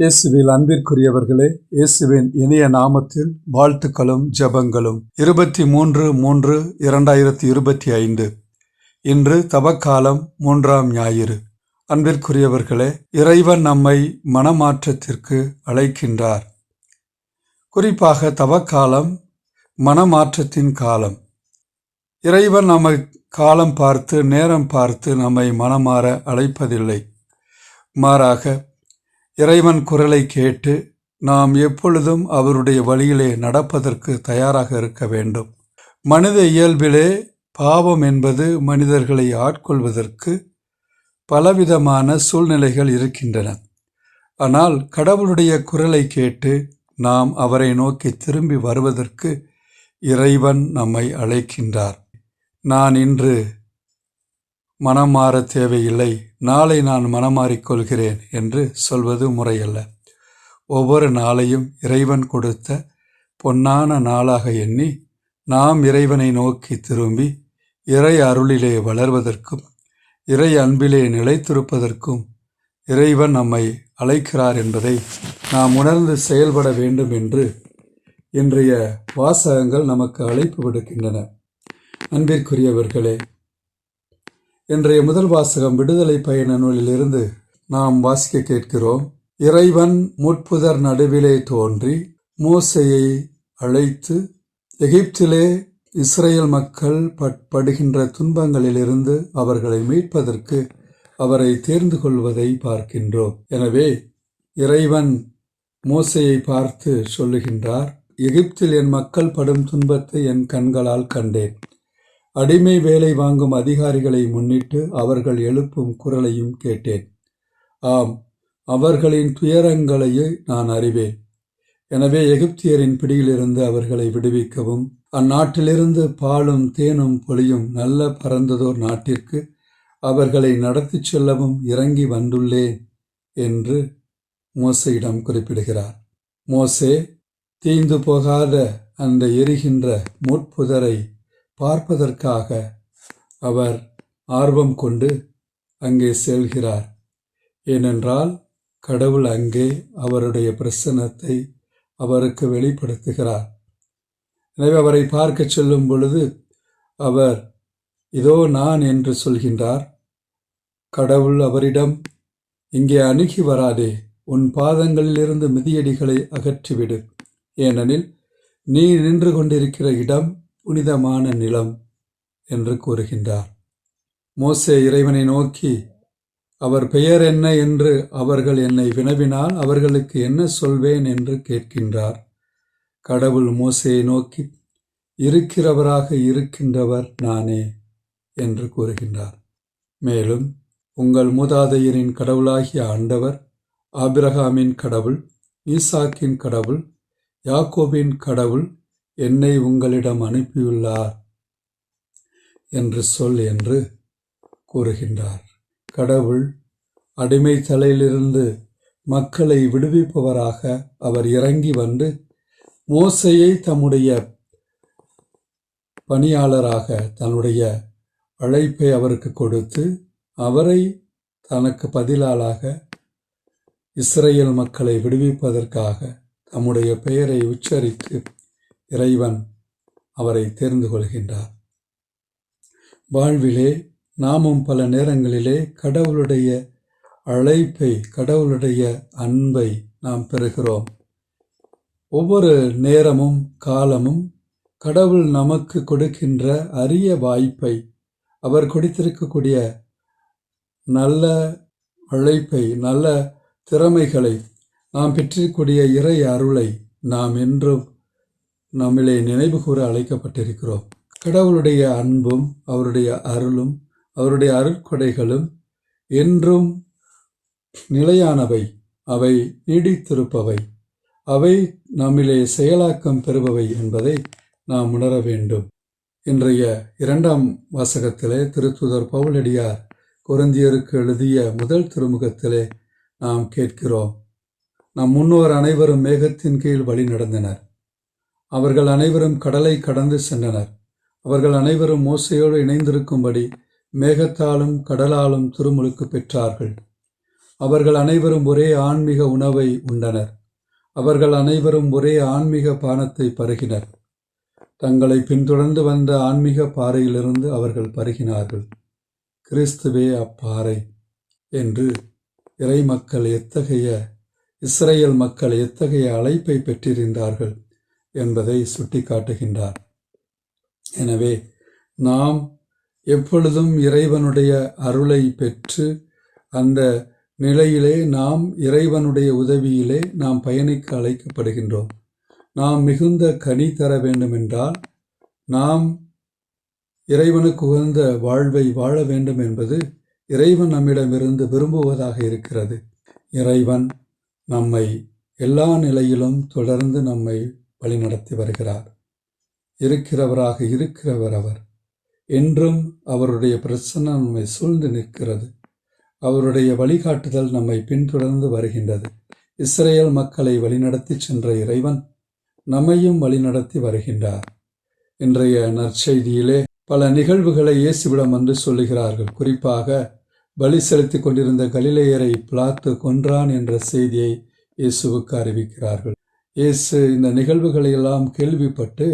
இயேசுவில் அன்பிற்குரியவர்களே இயேசுவின் இனிய நாமத்தில் வாழ்த்துக்களும் ஜெபங்களும். இருபத்தி மூன்று மூன்று இரண்டாயிரத்தி இருபத்தி ஐந்து. இன்று தவக்காலம் மூன்றாம் ஞாயிறு. அன்பிற்குரியவர்களே இறைவன் நம்மை மனமாற்றத்திற்கு அழைக்கின்றார். குறிப்பாக தவக்காலம் மனமாற்றத்தின் காலம். இறைவன் நம்மை காலம் பார்த்து நேரம் பார்த்து நம்மை மனமாற அழைப்பதில்லை. மாறாக இறைவன் குரலை கேட்டு நாம் எப்பொழுதும் அவருடைய வழியிலே நடப்பதற்கு தயாராக இருக்க வேண்டும். மனித இயல்பிலே பாவம் என்பது மனிதர்களை ஆட்கொள்வதற்கு பலவிதமான சூழ்நிலைகள் இருக்கின்றன. ஆனால் கடவுளுடைய குரலை கேட்டு நாம் அவரை நோக்கி திரும்பி வருவதற்கு இறைவன் நம்மை அழைக்கின்றார். நான் இன்று மனம் மாற தேவையில்லை. நாளை நான் மனமாறிக்கொள்கிறேன் என்று சொல்வது முறையல்ல. ஒவ்வொரு நாளையும் இறைவன் கொடுத்த பொன்னான நாளாக எண்ணி நாம் இறைவனை நோக்கி திரும்பி இறை அருளிலே வளர்வதற்கும் இறை அன்பிலே நிலைத்திருப்பதற்கும் இறைவன் நம்மை அழைக்கிறார் என்பதை நாம் உணர்ந்து செயல்பட வேண்டும் என்று இன்றைய வாசகங்கள் நமக்கு அழைப்பு விடுக்கின்றன. அன்பிற்குரியவர்களே இன்றைய முதல் வாசகம் விடுதலை பயண நூலிலிருந்து நாம் வாசிக்க கேட்கிறோம். இறைவன் முட்புதர் நடுவிலே தோன்றி மோசையை அழைத்து எகிப்திலே இஸ்ரேல் மக்கள் படுகின்ற துன்பங்களிலிருந்து அவர்களை மீட்பதற்கு அவரை தேர்ந்து கொள்வதை பார்க்கின்றோம். எனவே இறைவன் மோசையை பார்த்து சொல்லுகின்றார் எகிப்தில் என் மக்கள் படும் துன்பத்தை என் கண்களால் கண்டேன். அடிமை வேலை வாங்கும் அதிகாரிகளை முன்னிட்டு அவர்கள் எழுப்பும் குரலையும் கேட்டேன். ஆம் அவர்களின் துயரங்களையே நான் அறிவேன். எனவே எகிப்தியரின் பிடியிலிருந்து அவர்களை விடுவிக்கவும். அந்நாட்டிலிருந்து பாலும் தேனும் பொழியும் நல்ல பரந்ததோர் நாட்டிற்கு அவர்களை நடத்தி செல்லவும் இறங்கி வந்துள்ளேன் என்று மோசையிடம் குறிப்பிடுகிறார். மோசே தீந்து போகாத அந்த எரிகின்ற முட்புதரை பார்ப்பதற்காக அவர் ஆர்வம் கொண்டு அங்கே செல்கிறார். ஏனென்றால் கடவுள் அங்கே அவருடைய பிரசன்னத்தை அவருக்கு வெளிப்படுத்துகிறார். எனவே அவரை பார்க்க செல்லும் பொழுது அவர் இதோ நான் என்று சொல்கின்றார். கடவுள் அவரிடம் இங்கே அணுகி வராதே உன் பாதங்களிலிருந்து மிதியடிகளை அகற்றிவிடு. ஏனெனில் நீ நின்று கொண்டிருக்கிற இடம் புனிதமான நிலம் என்று கூறுகின்றார். மோசே இறைவனை நோக்கி அவர் பெயர் என்ன என்று அவர்கள் என்னை வினவினால் அவர்களுக்கு என்ன சொல்வேன்? என்று கேட்கின்றார். கடவுள் மோசையை நோக்கி இருக்கிறவராக இருக்கின்றவர் நானே என்று கூறுகின்றார். மேலும் உங்கள் மூதாதையரின் கடவுளாகிய ஆண்டவர் ஆபிரகாமின் கடவுள் ஈசாக்கின் கடவுள் யாக்கோபின் கடவுள் என்னை உங்களிடம் அனுப்பியுள்ளார் என்று சொல் என்று கூறுகின்றார். கடவுள் அடிமை தலையிலிருந்து மக்களை விடுவிப்பவராக அவர் இறங்கி வந்து மோசையை தம்முடைய பணியாளராக தன்னுடைய அழைப்பை அவருக்கு கொடுத்து அவரை தனக்கு பதிலாளாக இஸ்ரேல் மக்களை விடுவிப்பதற்காக தம்முடைய பெயரை உச்சரித்து இறைவன் அவரை தேர்ந்து கொள்கின்றார். வாழ்விலே நாமும் பல நேரங்களிலே கடவுளுடைய அழைப்பை கடவுளுடைய அன்பை நாம் பெறுகிறோம். ஒவ்வொரு நேரமும் காலமும் கடவுள் நமக்கு கொடுக்கின்ற அரிய வாய்ப்பை அவர் கொடுத்திருக்கக்கூடிய நல்ல அழைப்பை நல்ல திறமைகளை நாம் பெற்றிருக்கக்கூடிய இறை அருளை நாம் என்றும் நம்மிலே நினைவு கூற அழைக்கப்பட்டிருக்கிறோம். கடவுளுடைய அன்பும் அவருடைய அருளும் அவருடைய அருட்கொடைகளும் என்றும் நிலையானவை. அவை நீடித்திருப்பவை. அவை நம்மிலே செயலாக்கம் பெறுபவை என்பதை நாம் உணர வேண்டும். இன்றைய இரண்டாம் வாசகத்திலே திருத்துதர் பவுலடியார் குருந்தியருக்கு எழுதிய முதல் திருமுகத்திலே நாம் கேட்கிறோம். நம் முன்னோர் அனைவரும் மேகத்தின் கீழ் வழி நடந்தனர். அவர்கள் அனைவரும் கடலை கடந்து சென்றனர். அவர்கள் அனைவரும் மோசையோடு இணைந்திருக்கும்படி மேகத்தாலும் கடலாலும் திருமுழுக்கு பெற்றார்கள். அவர்கள் அனைவரும் ஒரே ஆன்மீக உணவை உண்டனர். அவர்கள் அனைவரும் ஒரே ஆன்மீக பானத்தை பருகினர். தங்களை பின்தொடர்ந்து வந்த ஆன்மீக பாறையிலிருந்து அவர்கள் பருகினார்கள். கிறிஸ்துவே அப்பாறை என்று இறை மக்கள் எத்தகைய இஸ்ரேல் மக்கள் எத்தகைய அழைப்பை பெற்றிருந்தார்கள். என்பதை சுட்டிக்காட்டுகின்றார். எனவே நாம் எப்பொழுதும் இறைவனுடைய அருளை பெற்று அந்த நிலையிலே நாம் இறைவனுடைய உதவியிலே நாம் பயணிக்க அழைக்கப்படுகின்றோம். நாம் மிகுந்த கனி தர வேண்டுமென்றால் நாம் இறைவனுக்கு உகந்த வாழ்வை வாழ வேண்டும் என்பது இறைவன் நம்மிடமிருந்து விரும்புவதாக இருக்கிறது. இறைவன் நம்மை எல்லா நிலையிலும் தொடர்ந்து நம்மை வழிநடத்தி வருகிறார். இருக்கிறவராக இருக்கிறவர் அவர். என்றும் அவருடைய பிரச்சனை நம்மை சூழ்ந்து நிற்கிறது. அவருடைய வழிகாட்டுதல் நம்மை பின்தொடர்ந்து வருகின்றது. இஸ்ரேல் மக்களை வழிநடத்தி சென்ற இறைவன் நம்மையும் வழிநடத்தி வருகின்றார். இன்றைய நற்செய்தியிலே பல நிகழ்வுகளை இயேசுவிடம் என்று சொல்லுகிறார்கள். குறிப்பாக பலி செலுத்தி கொண்டிருந்த கலிலேயரை பிளாத்து கொன்றான் என்ற செய்தியை இயேசுவுக்கு அறிவிக்கிறார்கள். இயேசு இந்த நிகழ்வுகளை எல்லாம் கேள்விப்பட்டு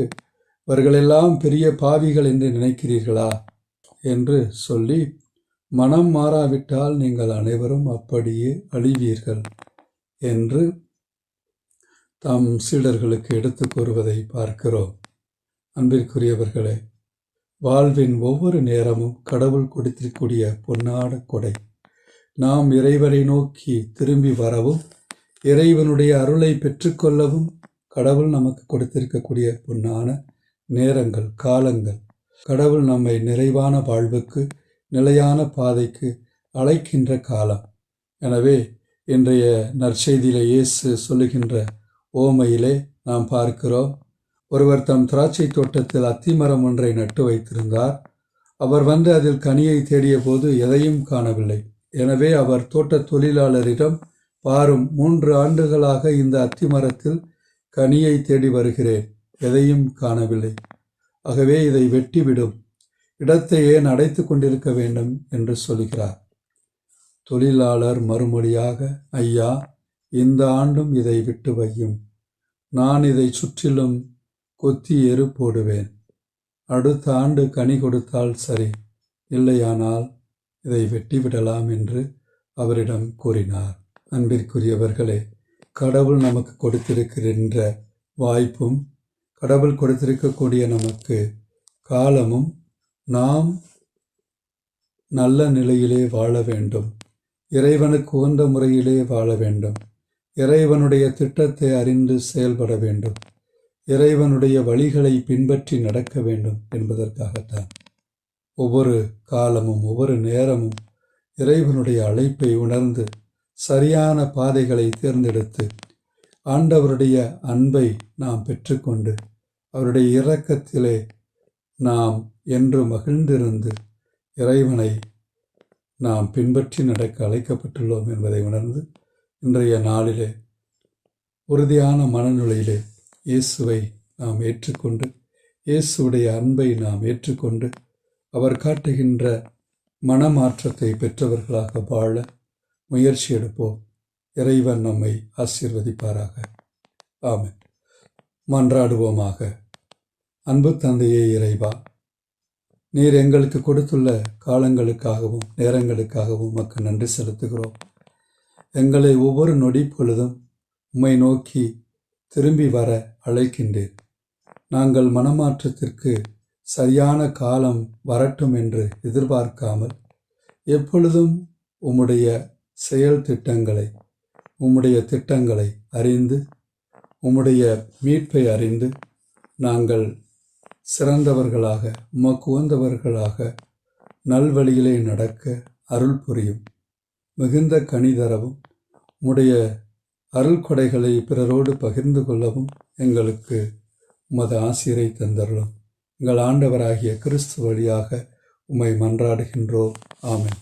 இவர்களெல்லாம் பெரிய பாவிகள் என்று நினைக்கிறீர்களா? என்று சொல்லி மனம் மாறாவிட்டால் நீங்கள் அனைவரும் அப்படியே அழிவீர்கள் என்று தாம் சீடர்களுக்கு எடுத்து கூறுவதை பார்க்கிறோம். அன்பிற்குரியவர்களே வாழ்வின் ஒவ்வொரு நேரமும் கடவுள் கொடுத்திருக்கூடிய பொன்னாட கொடை. நாம் இறைவரை நோக்கி திரும்பி வரவும் இறைவனுடைய அருளை பெற்றுக்கொள்ளவும் கடவுள் நமக்கு கொடுத்திருக்கக்கூடிய பொன்னான நேரங்கள் காலங்கள். கடவுள் நம்மை நிறைவான வாழ்வுக்கு நிலையான பாதைக்கு அழைக்கின்ற காலம். எனவே இன்றைய நற்செய்தியில இயேசு சொல்லுகின்ற ஓமையிலே நாம் பார்க்கிறோம். ஒருவர் தம் திராட்சை தோட்டத்தில் அத்திமரம் ஒன்றை நட்டு வைத்திருந்தார். அவர் வந்து அதில் கனியை தேடிய போது எதையும் காணவில்லை. எனவே அவர் தோட்ட தொழிலாளரிடம் பாரும் மூன்று ஆண்டுகளாக இந்த அத்திமரத்தில் கனியை தேடி வருகிறேன். எதையும் காணவில்லை. ஆகவே இதை வெட்டிவிடும். இடத்தை ஏன் அடைத்து கொண்டிருக்க வேண்டும் என்று சொல்கிறார். தொழிலாளர் மறுமொழியாக ஐயா இந்த ஆண்டும் இதை விட்டு வையும். நான் இதை சுற்றிலும் கொத்தி எரு போடுவேன். அடுத்த ஆண்டு கனி கொடுத்தால் சரி. இல்லையானால் இதை வெட்டிவிடலாம் என்று அவரிடம் கூறினார். அன்பிற்குரியவர்களே கடவுள் நமக்கு கொடுத்திருக்கின்ற வாய்ப்பும் கடவுள் கொடுத்திருக்கக்கூடிய நமக்கு காலமும் நாம் நல்ல நிலையிலே வாழ வேண்டும். இறைவனுக்கு உகந்த முறையிலே வாழ வேண்டும். இறைவனுடைய திட்டத்தை அறிந்து செயல்பட வேண்டும். இறைவனுடைய வழிகளை பின்பற்றி நடக்க வேண்டும் என்பதற்காகத்தான். ஒவ்வொரு காலமும் ஒவ்வொரு நேரமும் இறைவனுடைய அழைப்பை உணர்ந்து சரியான பாதைகளை தேர்ந்தெடுத்து ஆண்டவருடைய அன்பை நாம் பெற்றுக்கொண்டு அவருடைய இரக்கத்திலே நாம் என்று மகிழ்ந்திருந்து இறைவனை நாம் பின்பற்றி நடக்க அழைக்கப்பட்டுள்ளோம் என்பதை உணர்ந்து இன்றைய நாளிலே உறுதியான மனநிலையிலே இயேசுவை நாம் ஏற்றுக்கொண்டு இயேசுடைய அன்பை நாம் ஏற்றுக்கொண்டு அவர் காட்டுகின்ற மனமாற்றத்தை பெற்றவர்களாக வாழ முயற்சி எடுப்போம். இறைவன் நம்மை ஆசீர்வதிப்பாராக. ஆமென். மன்றாடுவோமாக. அன்பு தந்தையே இறைவா நீர் எங்களுக்கு கொடுத்துள்ள காலங்களுக்காகவும் நேரங்களுக்காகவும் உமக்கு நன்றி செலுத்துகிறோம். எங்களை ஒவ்வொரு நொடி பொழுதும் உம்மை நோக்கி திரும்பி வர அழைக்கின்றேன் நாங்கள் மனமாற்றத்திற்கு சரியான காலம் வரட்டும் என்று எதிர்பார்க்காமல் எப்பொழுதும் உம்முடைய செயல் திட்டங்களை உம்முடைய திட்டங்களை அறிந்து உம்முடைய மீட்பை அறிந்து நாங்கள் சிறந்தவர்களாக உமக்கு உகந்தவர்களாக நல்வழியிலே நடக்க அருள் புரியும். மிகுந்த கனி தரவும் உம்முடைய அருள் கொடைகளை பிறரோடு பகிர்ந்து கொள்ளவும் எங்களுக்கு உமது ஆசிரை தந்தருளும். எங்கள் ஆண்டவராகிய கிறிஸ்து வழியாக உம்மை மன்றாடுகின்றோம். ஆமேன்.